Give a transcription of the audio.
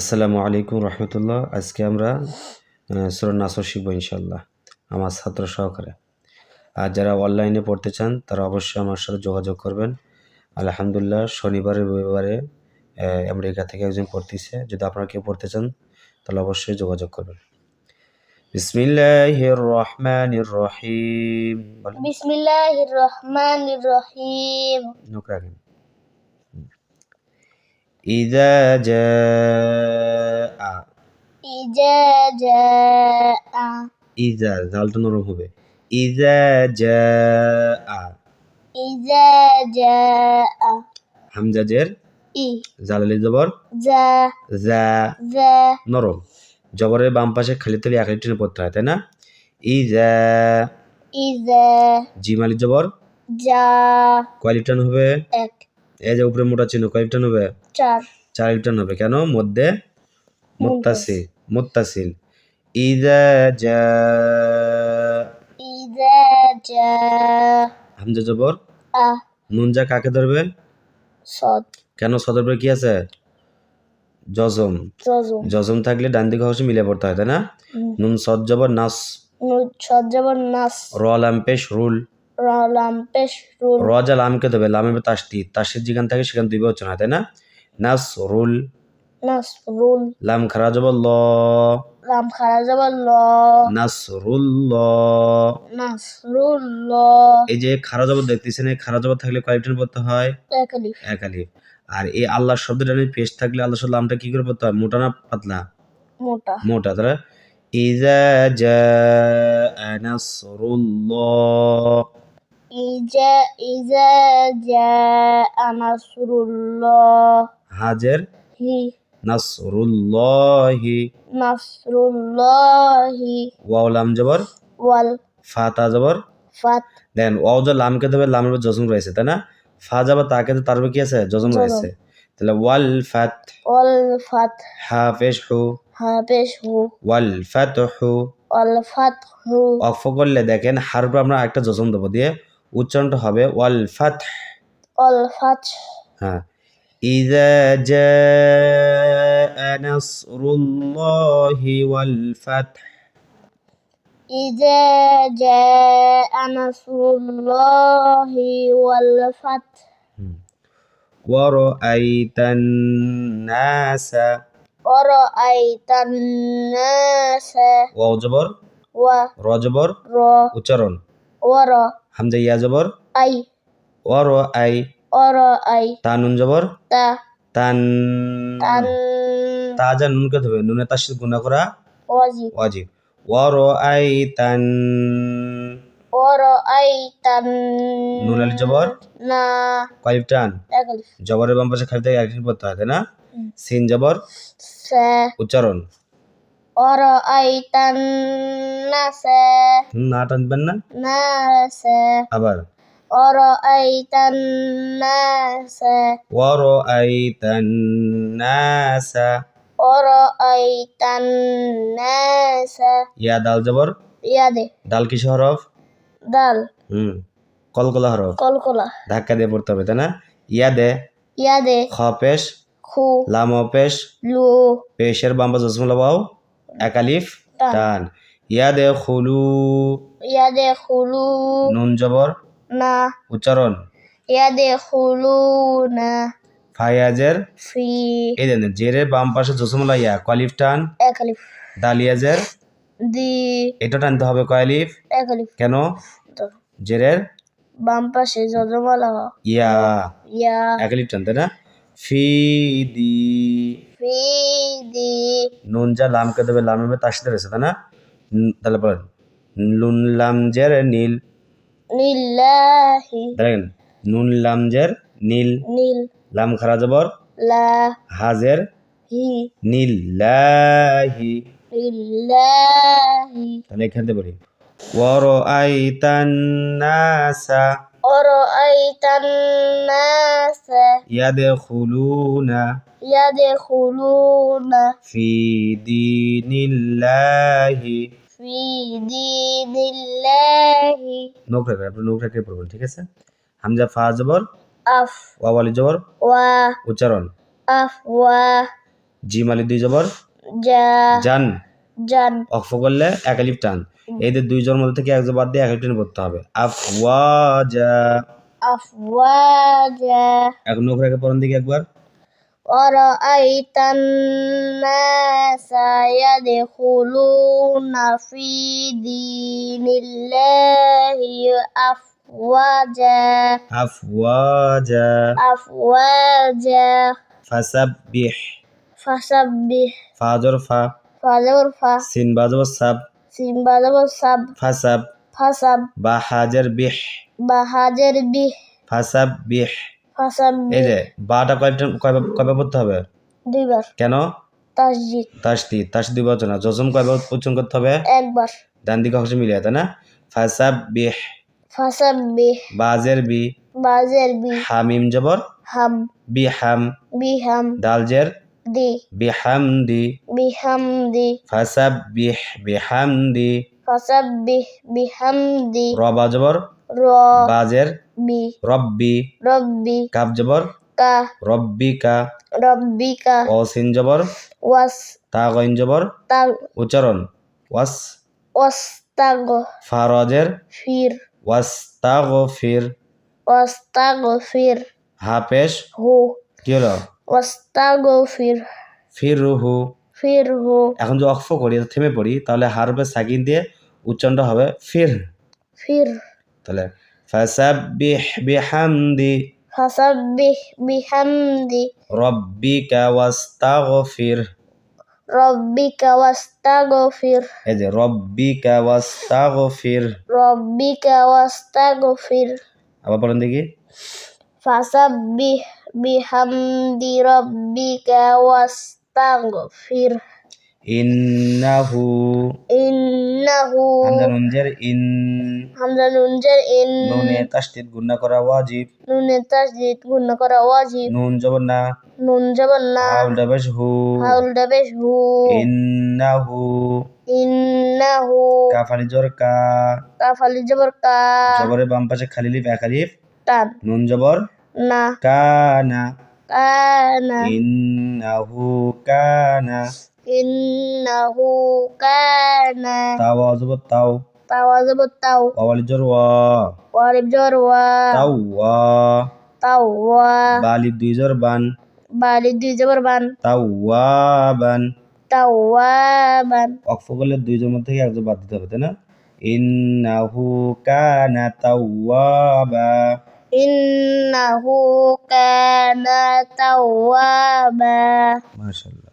আসসালামু আলাইকুম রহমতুল্লাহ। আজকে আমরা সুরন নাসর শিখব ইনশাল্লাহ আমার ছাত্র সহকারে। আর যারা অনলাইনে পড়তে চান তারা অবশ্যই আমার সাথে যোগাযোগ করবেন। আলহামদুলিল্লাহ শনিবার রবিবারে আমেরিকা থেকে একজন পড়তেছে। যদি আপনারা কেউ পড়তে চান তাহলে অবশ্যই যোগাযোগ করবেন। বিসমিল্লাহির রহমানির রহিম। বিসমিল্লাহির রহমানির রহিম। নোকরা الرحيم নোক রাখেন ইদা জাআ إذا جاء ইজা জালটা নরম হবে ইজা জাআ إذا جاء হামজা জের إي জালালি জবর ذا জা ذا নরম জবরের বাম পাশে খালি তলি এক টেনে পড়তে হয় তাই না ইজা إذا জিমালি জবর جاء কয় টান হবে এক এই যে উপরে মোটা চিহ্ন কয় টান হবে চার। চার ইলেকট্রন হবে কেন? মধ্যে মুত্তাসিল। মুত্তাসিল। ইদা জা ইদা জা হামজা জবর। কাকে ধরবে? সদ। কেন কি আছে? জজম। জজম। থাকলে ডান দিকে মিলে পড়তে হয় তাই না? নুন সদ জবর নাস। নুন সদ জবর নাস। র লাম পেশ রুল। র লাম পেশ রুল। র জা লামকে ধরবে লামে তাসদি তাসের যেখান থাকে সেখান দুই বছর হয় তাই না? নাস রুল নাস রুল লাম খারা জবর ল লাম খারা জবর ল নাস রুল ল নাসরুল্লাহ। এই যে খারা জবর দেখতেছেন এই খারা জবর থাকলে কয়েকটা পড়তে হয়? একালিফ এক আলিফ। আর এই আল্লাহ শব্দটা নিয়ে পেশ থাকলে আল্লাহ শব্দ লামটা কি করে পড়তে হয়? মোটা না পাতলা? মোটা। মোটা তারা ইজা জাআ নাসরুল্লাহ। ইজা ইজা জাআ নাসরুল্লাহ। হাজের হি। নাসরুল্লাহি। নাসরুল্লাহি। ওয়াও লাম জবর। ওয়াল। ফাতা জবর। ফাত। দেন ওয়াও যে লামকে দেবে লামের উপর জজম রয়েছে তাই না? ফা যাবা তাকে তো তার উপর কি আছে? জজম। রয়েছে। তাহলে ওয়াল ফাত। ওয়াল ফাত। হা পেশ হু হাফেশ হু ওয়াল ফাত হু ওয়াল ফাত হু অক্ষ করলে দেখেন হার উপর আমরা একটা জজম দেবো দিয়ে উচ্চারণটা হবে ওয়াল ফাত। ওয়াল ফাত। হ্যাঁ। إذا جاء نصر الله والفتح ইজা জাআ নাসরুল্লাহি ওয়াল ফাত ورأيت الناس ورأيت الناس ওয়াও জবর و র জবর ر উচ্চারণ ور হামজা ইয়া জবর أي ওয়ার আই অর আই তা নুন জবর? তা। তান তান তা যা নুন কে ধরবে নুনে তার সাথে গুণা করা? ওয়াজিব ওয়াজিব ওর আই তান ওর আই তান নুন আলি জবর? না। কলিফ টান? জবরের বাম পাশে খালি থেকে একটি পড়তে হয় না? সিন জবর? উচ্চারণ? ওর আই তান না সে। না না? না সে। আবার? ورأيت الناس ওয়ার আই তান নাসা ورأيت الناس ইয়া দাল জবর يده ডাল কিসে হরফ دال হুম কলকলা হরফ কলকলা ধাক্কা দিয়ে পড়তে হবে তাই না ইয়া দে ইয়াদে খ পেশ খু লাম ও পেশ লু পেশের বাম পাশে জসমলা বাও একালিফ টান। টান ইয়া দে খুলু ইয়াদে খুলু নুন জবর না। উচ্চারণ? ইয়াদে খুলু না ফায়াজের ফি। এই দেন জেরের বাম পাশে জসমলা ইয়া কলিফ টান। একালিফ দালিয়াজের? দি। এটা টানতে হবে কয়ালিফ একালিফ কেন? জেরের? বাম পাশে যজমালা ইয়া। ইয়া। একালিফ টানতে না? ফি দি। ফি দি। নুন যা লামকে দেবে লাম তার সাথে রয়েছে তাই না? তাহলে বলেন নুন লাম জের নীল। নিল্লাহি। দেখেন নুন লাম জের নীল। নীল। লাম খারা জবর। লা। হাজের হি। নিল্লাহি। নিল্লাহি। তাহলে এখানে পড়ি। ওয়ারাআইতান নাসা ওয়ারাআইতান নাসা ইয়াদখুলুনা। ইয়াদখুলুনা। ফি দীনিল্লাহি। ফি দীনিল্লাহি নোক রাখবেন আপনি নোক রাখে পড়বেন ঠিক আছে? হামজা ফা জবর আফ ওয়া ওয়ালি জবর ওয়া উচ্চারণ আফ ওয়া জি মালি দুই জবর জা জান জান। অক্ষ করলে এক আলিফ টান। এদের দুইজনের মধ্যে থেকে একজন বাদ দিয়ে এক আলিফ টান পড়তে হবে। আফ ওয়া জা। আফ ওয়া জা। এখন নোক রাখে পড়েন দিকে একবার। অর আইতান্না يدخلون في دين الله أفواجا আফওয়াজা أفواجا ফাসাব্বিহ فسبح ফাজর ফা فذر فا সিন বাজব সাব سيمبا زبر سب ফাসাব فسب বা হাজার বিহ بهاجر به ফাসাব্বিহ এই فسبح যে বাটা কয়টা কয়বার কয়বার পড়তে হবে দুইবার কেন তাসজিদ। তাসদি তাস দুই বচনা জজম কয়বার উচ্চারণ করতে হবে? একবার। ডান দিকে হচ্ছে মিলিয়ে তাই না? ফাসাব্বিহ। ফাসাব্বিহ। বাজের বি। বাজের বি। হামিম জবর। হাম। বিহাম। বিহাম। দালজের। দি। বিহামদি। বিহামদি। ফাসাব্বিহ। বিহামদি। ফাসাব্বিহ। বিহামদি। রবা জবর। র। বাজের। বি। রব্বি। রব্বি। কাব জবর। কা রব্বিকা। রব্বিকা। অসিন জবর। ওয়াস। তা গইন জবর। তাগ। উচ্চারণ। ওয়াস। ওয়াস্তাগ। ফারজের। ফির। ওয়াস্তাগ ফির ওয়াস্তাগ ফির হাফেশ হু। কি হলো? ওয়াস্তাগ ফির ফির রুহু ফির হু এখন যদি অক্ফ করি থেমে পড়ি তাহলে হারবে সাকিন দিয়ে উচ্চারণটা হবে ফির। ফির। তাহলে ফাসাব্বিহ বিহামদি। রব্বিকা ওয়াস্তাগ ফির এই যে রব্বিকা ওয়াস্তাগফির রব্বিকা ওয়াস্তাগ ফির আবার বলেন দেখি। ফাসাব্বিহ বিহামদি রব্বিকা ওয়াস্তাগফির ইন্নাহু। ইন্নাহু। হামজা নুনজের ইন। হামজা নুন জের ইন। নুনে তাসদিদ গুন্না করা ওয়াজিব। নুনে তাসদিদ গুণ করা ওয়াজিব। নুন জবর না। নুন জবর না। হাউল ডাবেশ হু। হাউল ডাবেশ হু। ইন্নাহু। ইন্নাহু। কাফালি জবর কা। কাফালি জবর কা। জবরের বাম পাশে খালি লিফ এক আলিফ। টান। নুন জবর না। কানা কানা ইন্নাহু কানা ইন্নাহু কানা তাও জবর তাও তাওয়া জবর তাও ওয়ালি জর ওয়া ওয়ালিব জবর ওয়া তাও ওয়া তাওয়া বালি দুই জর বান বালি দুই জবর বান তাও ওয়া বান তাওয়াবান অক্ফ করলে দুই জন মধ্যে একজন বাদ দিতে হবে তাই না ইন্নাহু কানা তাওয়াবা ইন্নাহু কানা তাওয়াবা মাশাআল্লাহ